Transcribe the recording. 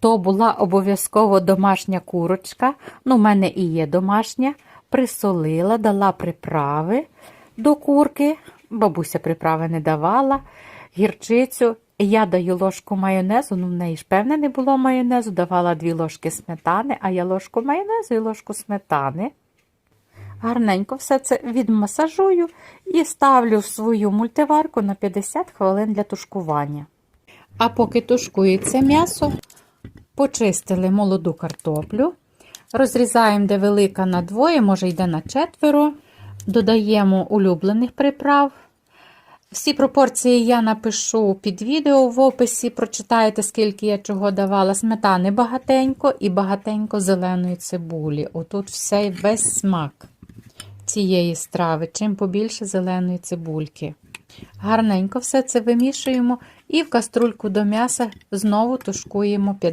то була обов'язково домашня курочка. Ну, в мене і є домашня. Присолила, дала приправи до курки. Бабуся приправи не давала, гірчицю. Я даю ложку майонезу, ну в неї ж певне не було майонезу, давала дві ложки сметани, а я ложку майонезу і ложку сметани. Гарненько все це відмасажую і ставлю в свою мультиварку на 50 хвилин для тушкування. А поки тушкується м'ясо, почистили молоду картоплю, розрізаємо, де велика на двоє, може йде на четверо, додаємо улюблених приправ. Всі пропорції я напишу під відео в описі, прочитаєте, скільки я чого давала. Сметани багатенько і багатенько зеленої цибулі. Отут все весь смак цієї страви, чим побільше зеленої цибульки. Гарненько все це вимішуємо і в каструльку до м'яса знову тушкуємо 50